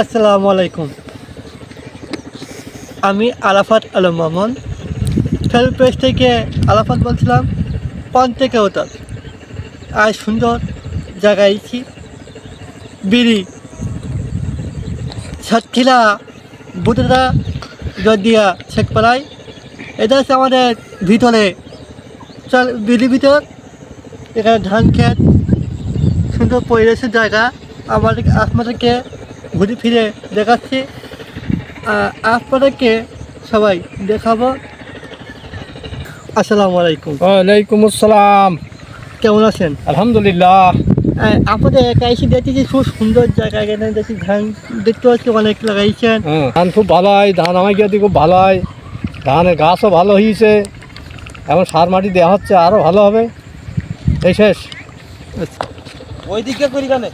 আসসালামু আলাইকুম। আমি আরাফাত আলম মামুন। ফেল পেজ থেকে আরাফাত বলছিলাম, পান থেকে ওটার আর সুন্দর জায়গায় বিড়ি, সাতক্ষীরা বুটেরা জদিয়া শেখপাড়ায়। এটা হচ্ছে আমাদের ভিতরে। চল বিড়ি ভিতর। এখানে ধান ক্ষেত। সুন্দর পরিবেশের জায়গা। আমাদের আপনাদেরকে ঘুরে ফিরে দেখাচ্ছি। আপনাদেরকে সবাই দেখাবো। আসসালামু আলাইকুম। ওয়ালাইকুম আসসালাম। কেমন আছেন? আলহামদুলিল্লাহ। আপনাদের একা এসে দেখছি খুব সুন্দর জায়গা। এখানে দেখছি ধান দেখতে পাচ্ছি অনেক লাগাইছেন। হ্যাঁ, ধান খুব ভালো হয় ধান আমার গিয়ে খুব ভালো হয় ধানের গাছও ভালো হয়েছে এখন সার মাটি দেওয়া হচ্ছে আরও ভালো হবে। এই শেষ। ওই দিকে করি কেন?